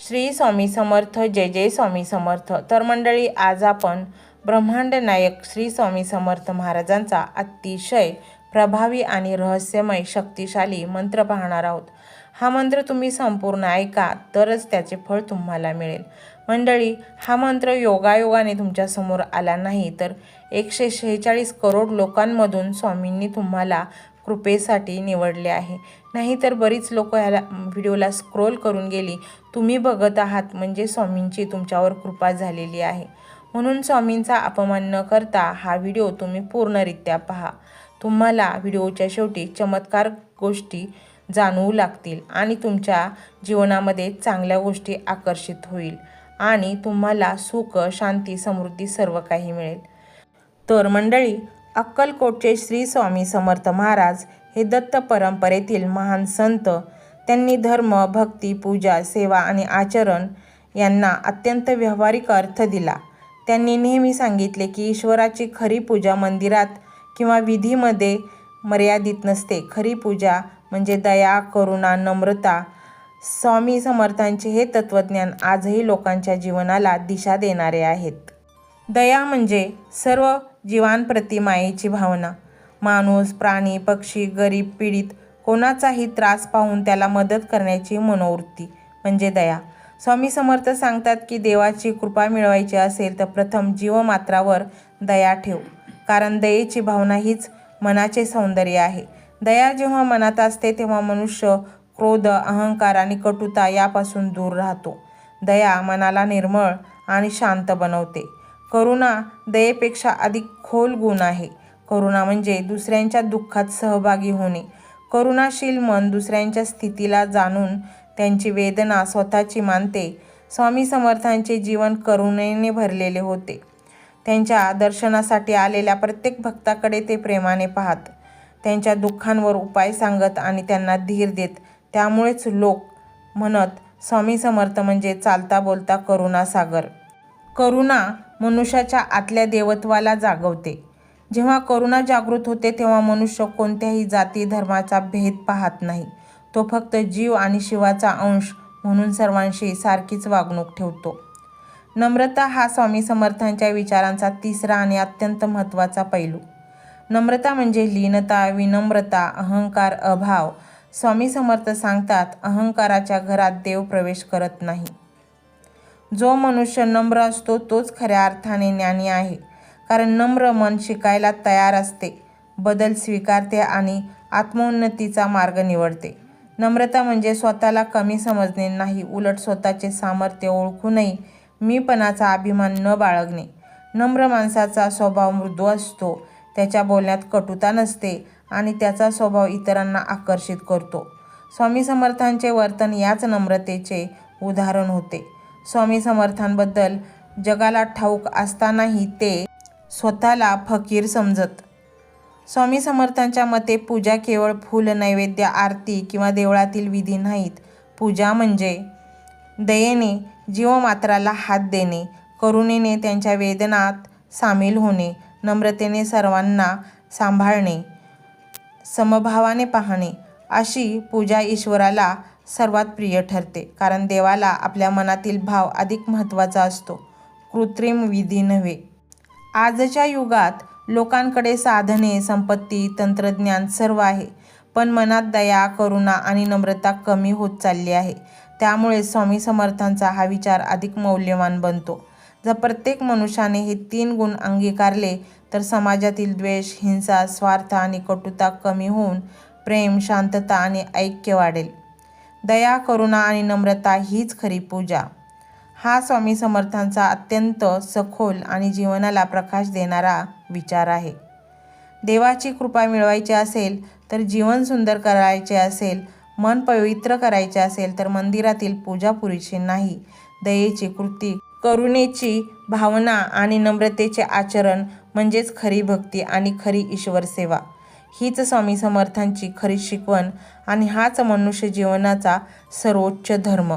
श्री स्वामी समर्थ जय जय स्वामी समर्थ. तर मंडळी आज आपण ब्रह्मांड नायक श्री स्वामी समर्थ महाराजांचा अतिशय प्रभावी आणि रहस्यमय शक्तिशाली मंत्र पाहणार आहोत. हा मंत्र तुम्ही संपूर्ण ऐका तरच त्याचे फळ तुम्हाला मिळेल. मंडळी हा मंत्र योगायोगाने तुमच्यासमोर आला नाही तर एकशे शेहेचाळीस करोड लोकांमधून स्वामींनी तुम्हाला कृपेसाठी निवडले आहे. नाहीतर बरीच लोक ह्याला व्हिडिओला स्क्रोल करून गेली. तुम्ही बघत आहात म्हणजे स्वामींची तुमच्यावर कृपा झालेली आहे. म्हणून स्वामींचा अपमान न करता हा व्हिडिओ तुम्ही पूर्णरित्या पहा. तुम्हाला व्हिडिओच्या शेवटी चमत्कार गोष्टी जाणवू लागतील आणि तुमच्या जीवनामध्ये चांगल्या गोष्टी आकर्षित होईल आणि तुम्हाला सुख शांती समृद्धी सर्व काही मिळेल. तर मंडळी अक्कलकोटचे श्री स्वामी समर्थ महाराज हे दत्त परंपरेतील महान संत. त्यांनी धर्म भक्ती पूजा सेवा आणि आचरण यांना अत्यंत व्यावहारिक अर्थ दिला. त्यांनी नेहमी सांगितले की ईश्वराची खरी पूजा मंदिरात किंवा विधीमध्ये मर्यादित नसते. खरी पूजा म्हणजे दया करुणा नम्रता. स्वामी समर्थांचे हे तत्त्वज्ञान आजही लोकांच्या जीवनाला दिशा देणारे आहेत. दया म्हणजे सर्व जीवांप्रती मायेची भावना. माणूस प्राणी पक्षी गरीब पीडित कोणाचाही त्रास पाहून त्याला मदत करण्याची मनोवृत्ती. म्हणजे दया. स्वामी समर्थ सांगतात की देवाची कृपा मिळवायची असेल तर प्रथम जीवमात्रावर दया ठेव. कारण दयेची भावना हीच मनाचे सौंदर्य आहे. दया जेव्हा मनात असते तेव्हा मनुष्य क्रोध अहंकार आणि कटुता यापासून दूर राहतो. दया मनाला निर्मळ आणि शांत बनवते. करुणा दयेपेक्षा अधिक खोल गुण आहे. करुणा म्हणजे दुसऱ्यांच्या दुःखात सहभागी होणे. करुणाशील मन दुसऱ्यांच्या स्थितीला जाणून त्यांची वेदना स्वतःची मानते. स्वामी समर्थांचे जीवन करुणेने भरलेले होते. त्यांच्या दर्शनासाठी आलेल्या प्रत्येक भक्ताकडे ते प्रेमाने पाहत त्यांच्या दुःखांवर उपाय सांगत आणि त्यांना धीर देत त्यामुळेच लोक म्हणत स्वामी समर्थ म्हणजे चालता बोलता करुणासागर करुणा मनुष्याच्या आतल्या देवत्वाला जागवते. जेव्हा करुणा जागृत होते तेव्हा मनुष्य कोणत्याही जाती धर्माचा भेद पाहत नाही. तो फक्त जीव आणि शिवाचा अंश म्हणून सर्वांशी सारखीच वागणूक ठेवतो. नम्रता हा स्वामी समर्थांच्या विचारांचा तिसरा आणि अत्यंत महत्त्वाचा पैलू. नम्रता म्हणजे लीनता विनम्रता अहंकार अभाव. स्वामी समर्थ सांगतात अहंकाराच्या घरात देव प्रवेश करत नाही. जो मनुष्य नम्र असतो तोच खऱ्या अर्थाने ज्ञानी आहे. कारण नम्र मन शिकायला तयार असते बदल स्वीकारते आणि आत्मोन्नतीचा मार्ग निवडते. नम्रता म्हणजे स्वतःला कमी समजणे नाही उलट स्वतःचे सामर्थ्य ओळखूनही मीपणाचा अभिमान न बाळगणे. नम्र माणसाचा स्वभाव मृदू असतो त्याच्या बोलण्यात कटुता नसते आणि त्याचा स्वभाव इतरांना आकर्षित करतो. स्वामी समर्थांचे वर्तन याच नम्रतेचे उदाहरण होते. स्वामी समर्थांबद्दल जगाला ठाऊक असतानाही ते स्वतःला फकीर समजत. स्वामी समर्थांच्या मते पूजा केवळ फूल नैवेद्य आरती किंवा देवळातील विधी नाहीत. पूजा म्हणजे दयेने जीवमात्राला हात देणे करुणेने त्यांच्या वेदनात सामील होणे नम्रतेने सर्वांना सांभाळणे समभावाने पाहणे अशी पूजा ईश्वराला सर्वात प्रिय ठरते. कारण देवाला आपल्या मनातील भाव अधिक महत्त्वाचा असतो. कृत्रिम विधी नव्हे. आजच्या युगात लोकांकडे साधने संपत्ती तंत्रज्ञान सर्व आहे. पण मनात दया करुणा आणि नम्रता कमी होत चालली आहे. त्यामुळे स्वामी समर्थांचा हा विचार अधिक मौल्यवान बनतो. जर प्रत्येक मनुष्याने हे तीन गुण अंगीकारले तर समाजातील द्वेष हिंसा स्वार्थ आणि कटुता कमी होऊन प्रेम शांतता आणि ऐक्य वाढेल. दया करुणा आणि नम्रता हीच खरी पूजा. हा स्वामी समर्थांचा अत्यंत सखोल आणि जीवनाला प्रकाश देणारा विचार आहे. देवाची कृपा मिळवायची असेल तर जीवन सुंदर करायचे असेल मन पवित्र करायचे असेल तर मंदिरातील पूजा पुरेशी नाही. दयेची कृती करुणेची भावना आणि नम्रतेचे आचरण म्हणजेच खरी भक्ती आणि खरी ईश्वर सेवा. हीच स्वामी समर्थांची खरी शिकवण आणि हाच मनुष्य जीवनाचा सर्वोच्च धर्म.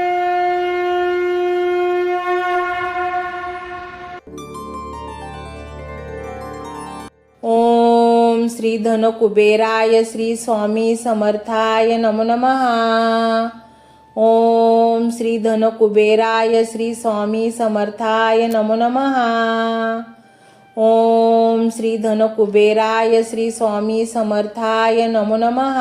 श्री धन कुबेराय श्री स्वामी समर्थाय नमो नमः। ओम श्री धन कुबेराय श्री स्वामी समर्थाय नमो नमः। ओम श्री धन कुबेराय श्री स्वामी समर्थाय नमो नमः।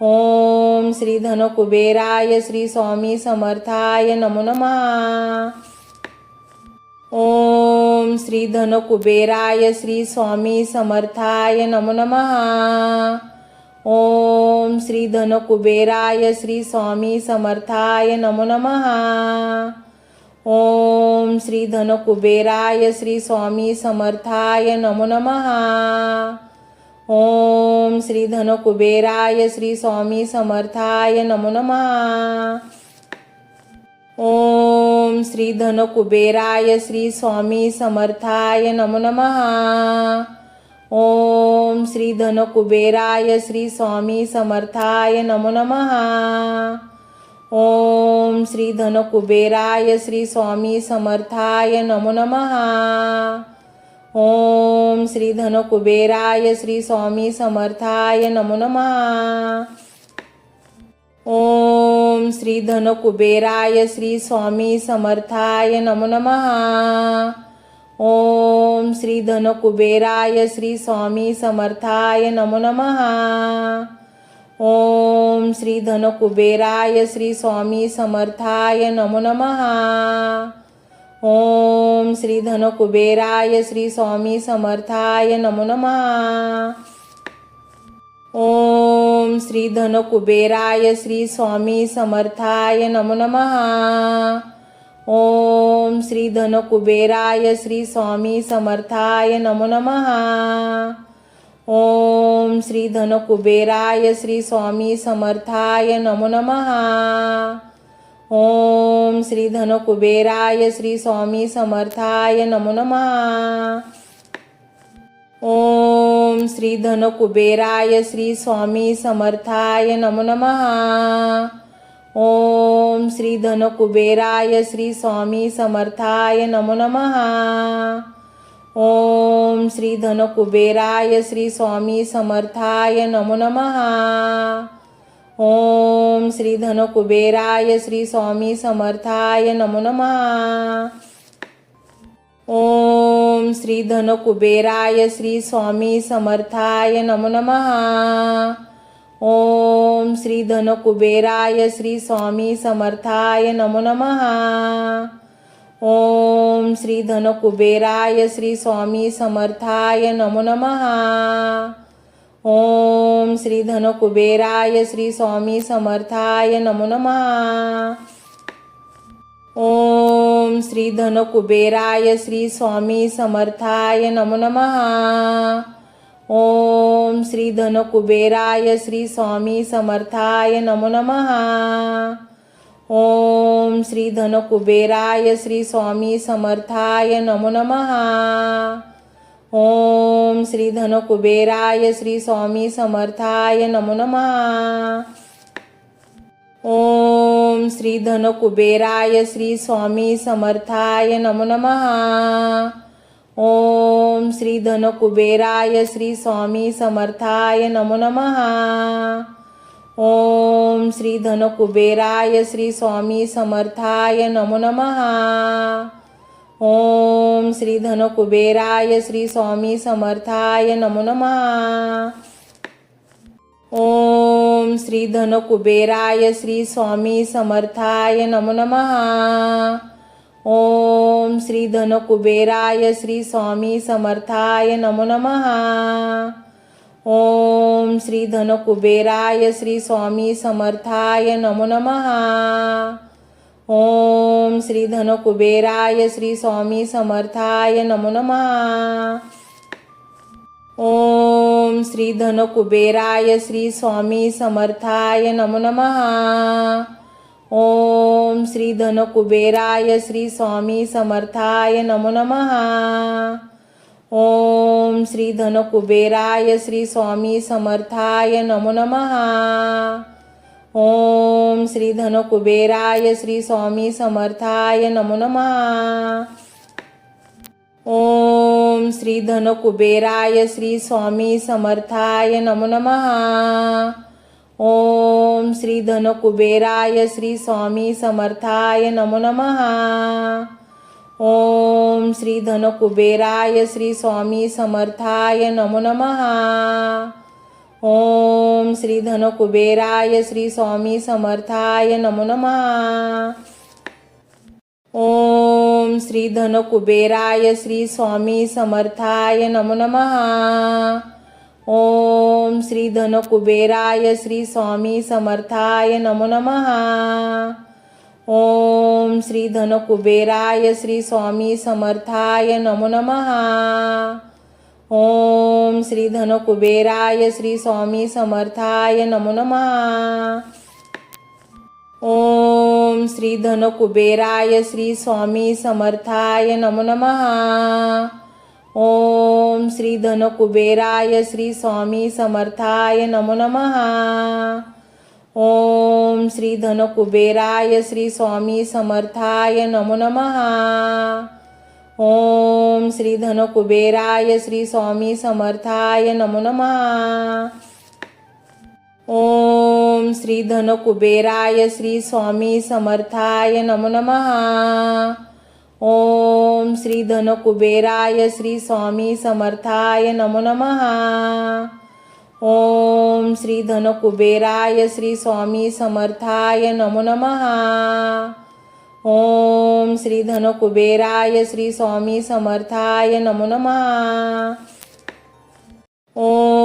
ओम श्री धन कुबेराय श्री स्वामी समर्थाय नमो नमः। ओम श्री धन कुबेराय श्री स्वामी समर्थाय नमो नमः। ओम श्री धन कुबेराय श्री स्वामी समर्थाय नमो नमः। ओम श्री धन कुबेराय श्री स्वामी समर्थाय नमो नमः। ओम श्री धन कुबेराय श्री स्वामी समर्थाय नमो नमः। ओम श्री धन कुबेराय श्री स्वामी समर्थाय नमो नमः। ओम श्री धन कुबेराय श्री स्वामी समर्थाय नमो नमः। ओम श्री धन कुबेराय श्री स्वामी समर्थाय नमो नमः। ओम श्री धन कुबेराय श्री स्वामी समर्थाय नमो नमः। ओम श्री धन कुबेराय श्री स्वामी समर्थाय नमो नमः। ओम श्री धन कुबेराय श्री स्वामी समर्थाय नमो नमः। ओम श्री धन कुबेराय श्री स्वामी समर्थाय नमो नमः। ओम श्री धन कुबेराय श्री स्वामी समर्थाय नमो नमः। ओम श्री धन कुबेराय श्री स्वामी समर्थाय नमो नमः। ओम श्री धन कुबेराय श्री स्वामी समर्थाय नमो नमः। ओम श्री धन कुबेराय श्री स्वामी समर्थाय नमो नमः। ओम श्री धन कुबेराय श्री स्वामी समर्थाय नमो नमः। ओम श्री धन कुबेराय श्री स्वामी समर्थाय नमो नमः। ओम श्री धन कुबेराय श्री स्वामी समर्थाय नमो नमः। ओम श्री धन कुबेराय श्री स्वामी समर्थाय नमो नमः। ओम श्री धन कुबेराय श्री स्वामी समर्थाय नमो नमः। ओम श्री धन कुबेराय श्री स्वामी समर्थाय नमो नमः। ओम श्री धन कुबेराय श्री स्वामी समर्थाय नमो नमः। ओम श्री धन कुबेराय श्री स्वामी समर्थाय नमो नमः। ओम श्री धन कुबेराय श्री स्वामी समर्थाय नमो नमः। ओम श्री धन कुबेराय श्री स्वामी समर्थाय नमो नमः। ओम श्री धन कुबेराय श्री स्वामी समर्थाय नमो नमः। ओम श्री धन कुबेराय श्री स्वामी समर्थाय नमो नमः। ओम श्री धन कुबेराय श्री स्वामी समर्थाय नमो नमः। ओम श्री धन कुबेराय श्री स्वामी समर्थाय नमो नमः। ओम श्री धन कुबेराय श्री स्वामी समर्थाय नमो नमः। ओम श्री धनकुबेराय श्री स्वामी समर्थाय नमो नमः। ओम श्री धनकुबेराय श्री स्वामी समर्थाय नमो नमः। ओम श्री धनकुबेराय श्री स्वामी समर्थाय नमो नमः। ओम श्री धनकुबेराय श्री स्वामी समर्थाय नमो नमः। ओम श्री धनकुबेराय श्री स्वामी समर्थाय नमो नमः। ओम श्री धनकुबेराय श्री स्वामी समर्थाय नमो नमः। ओम श्री धनकुबेराय श्री स्वामी समर्थाय नमो नमः। ओम श्री धनकुबेराय श्री स्वामी समर्थाय नमो नमः। ओम श्री धनकुबेराय श्री स्वामी समर्थाय नमो नमः। ओम श्री धनकुबेराय श्री स्वामी समर्थाय नमो नमः। ओम श्री धनकुबेराय श्री स्वामी समर्थाय नमो नमः। ओम श्री धनकुबेराय श्री स्वामी समर्थाय नमो नमः। ओम श्री धनकुबेराय श्री स्वामी समर्थाय नमो नमः। ओम श्री धनकुबेराय श्री स्वामी समर्थाय नमो नमः। ओम श्री धनकुबेराय श्री स्वामी समर्थाय नमो नमः। ओम श्री धनकुबेराय श्री स्वामी समर्थाय नमो नमः। ओम श्री धनकुबेराय श्री स्वामी समर्थाय नमो नमः। ओम श्री धनकुबेराय श्री स्वामी समर्थाय नमो नमः। ओम श्री धनकुबेराय श्री स्वामी समर्थाय नमो नमः। ओम श्री धनकुबेराय श्री स्वामी समर्थाय नमो नमः। ओम श्री धनकुबेराय श्री स्वामी समर्थाय नमो नमः। ओम श्री धनकुबेराय श्री स्वामी समर्थाय नमो नमः। ओम श्री धनकुबेराय श्री स्वामी समर्थाय नमो नमः। ओम श्री धनकुबेराय श्री स्वामी समर्थाय नमो नमः। ओम श्री धनकुबेराय श्री स्वामी समर्थाय नमो नमः। ओम श्री धनकुबेराय श्री स्वामी समर्थाय नमो नमः। ओम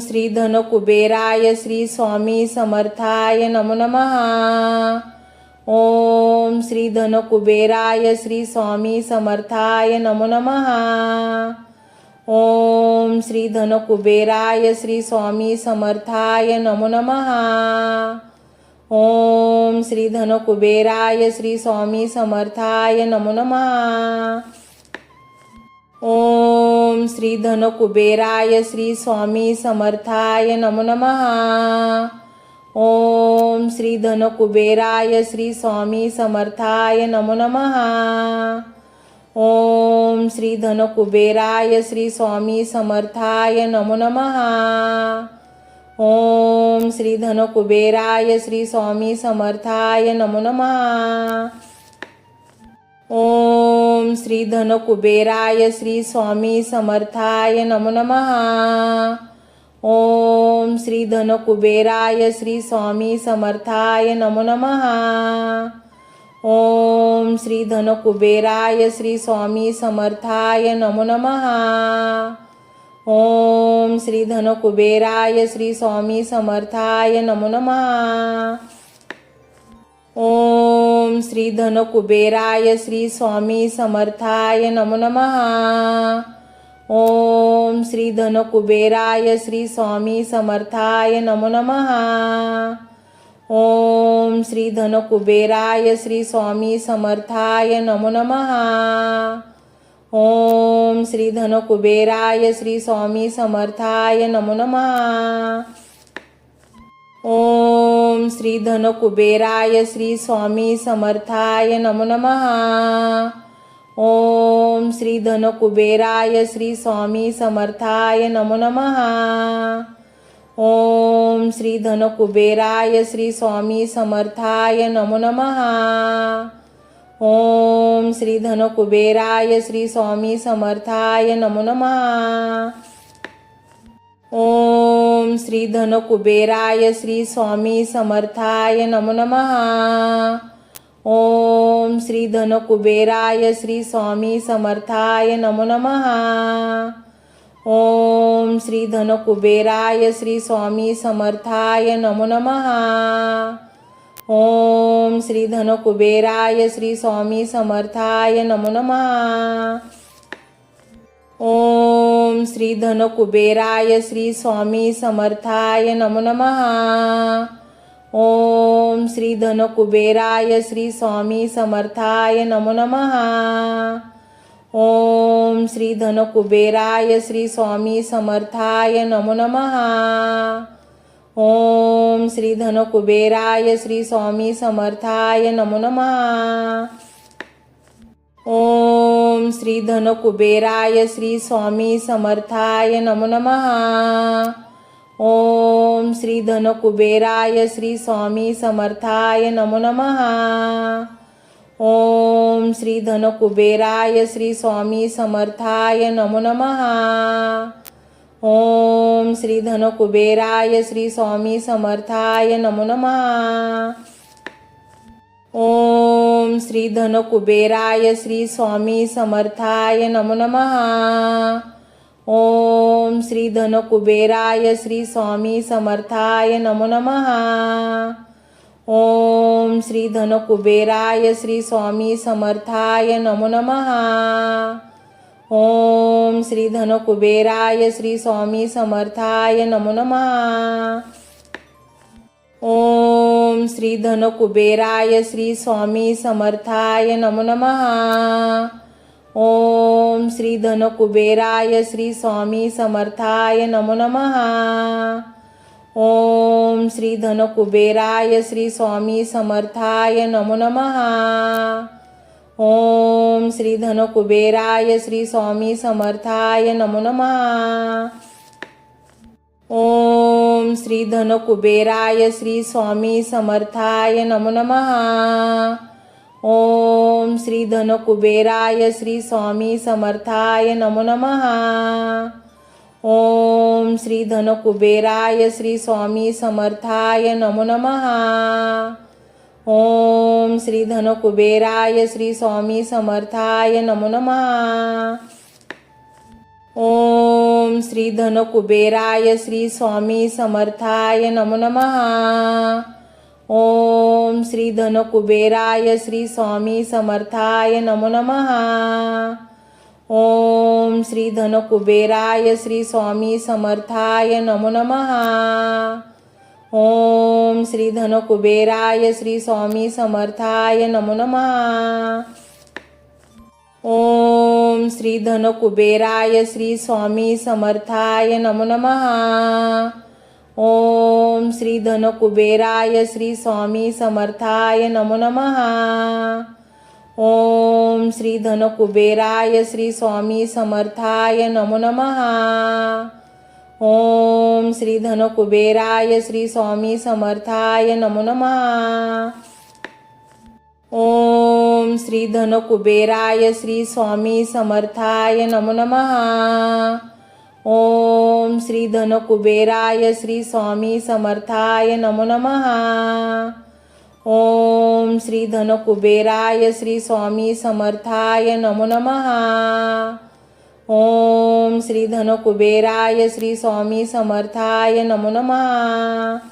श्री धनकुबेराय श्री स्वामी समर्थाय नमो नमः। ओम श्री धनकुबेराय श्री स्वामी समर्थाय नमो नमः। ओम श्री धनकुबेराय श्री स्वामी समर्थाय नमो नमः। ओम श्री धनकुबेराय श्री स्वामी समर्थाय नमो नमः। ओम श्री धनकुबेराय श्री स्वामी समर्थाय नमो नमः। ओम श्री धनकुबेराय श्री स्वामी समर्थाय नमो नमः। ओम श्री धनकुबेराय श्री स्वामी समर्थाय नमो नमः। ओम श्री धनकुबेराय श्री स्वामी समर्थाय नमो नमः। ओम श्री धनकुबेराय श्री स्वामी समर्थाय नमो नमः। ओम श्री धनकुबेराय श्री स्वामी समर्थाय नमो नमः। ओम श्री धनकुबेराय श्री स्वामी समर्थाय नमो नमः। ओम श्री धनकुबेराय श्री स्वामी समर्थाय नमो नमः। ओम श्री धनकुबेराय श्री स्वामी समर्थाय नमो नमः। ओम श्री धनकुबेराय श्री स्वामी समर्थाय नमो नमः। ओम श्री धनकुबेराय श्री स्वामी समर्थाय नमो नमः। ओम श्री धनकुबेराय श्री स्वामी समर्थाय नमो नमः। ओम श्री धनकुबेराय श्री स्वामी समर्थाय नमो नमः। ओम श्री धनकुबेराय श्री स्वामी समर्थाय नमो नमः। ओम श्री धनकुबेराय श्री स्वामी समर्थाय नमो नमः। ओम श्री धनकुबेराय श्री स्वामी समर्थाय नमो नमः। ओम श्री धनकुबेराय श्री स्वामी समर्थाय नमो नमः। ओम श्री धनकुबेराय श्री स्वामी समर्थाय नमो नमः। ओम श्री धनकुबेराय श्री स्वामी समर्थाय नमो नमः। ओम श्री धनकुबेराय श्री स्वामी समर्थाय नमो नमः। ओम श्री धनकुबेराय श्री स्वामी समर्थाय नमो नमः। ओम श्री धनकुबेराय श्री स्वामी समर्थाय नमो नमः। ओम श्री धनकुबेराय श्री स्वामी समर्थाय नमो नमः। ओम श्री धनकुबेराय श्री स्वामी समर्थाय नमो नमः। ओम श्री धनकुबेराय श्री स्वामी समर्थाय नमो नमः। ओम श्री धनकुबेराय श्री स्वामी समर्थाय नमो नमः। ओम श्री धनकुबेराय श्री स्वामी समर्थाय नमो नमः। ओम श्री धनकुबेराय श्री स्वामी समर्थाय नमो नमः। ओम श्री धनकुबेराय श्री स्वामी समर्थाय नमो नमः। ओम श्री धनकुबेराय श्री स्वामी समर्थाय नमो नमः। ओम श्री धनकुबेराय श्री स्वामी समर्थाय नमो नमः। ओम श्री धनकुबेराय श्री स्वामी समर्थाय नमो नमः। ओम श्री धनकुबेराय श्री स्वामी समर्थाय नमो नमः। ओम श्री धनकुबेराय श्री स्वामी समर्थाय नमो नमः। ओम श्री धनकुबेराय श्री स्वामी समर्थाय नमो नमः। ओम श्री धनकुबेराय श्री स्वामी समर्थाय नमो नमः। श्री धन कुबेराय श्री स्वामी समर्थाय नमो नमः। ओम श्री धनकुबेराय श्री स्वामी समर्थाय नमो नमः। ओम श्री धनकुबेराय श्री स्वामी समर्थाय नमो नमः। ओम श्री धनकुबेराय श्री स्वामी समर्थाय नमो नमः। ओम श्री धनकुबेराय श्री स्वामी समर्थाय नमो नमः। ओम श्री धनकुबेराय श्री स्वामी समर्थाय नमो नमः। ओम श्री धनकुबेराय श्री स्वामी समर्थाय नमो नमः। ओम श्री धनकुबेराय श्री स्वामी समर्थाय नमो नमः। ओम श्री धनकुबेराय श्री स्वामी समर्थाय नमो नमः। ओम श्री धनकुबेराय श्री स्वामी समर्थाय नमो नमः। ओम श्री धनकुबेराय श्री स्वामी समर्थाय नमो नमः। ओम श्री धनकुबेराय श्री स्वामी समर्थाय नमो नमः। ओम श्री धनकुबेराय श्री स्वामी समर्थाय नमो नमः। ओम श्री धनकुबेराय श्री स्वामी समर्थाय नमो नमः। ओम श्री धनकुबेराय श्री स्वामी समर्थाय नमो नमः। ओम श्री धनकुबेराय श्री स्वामी समर्थाय नमो नमः।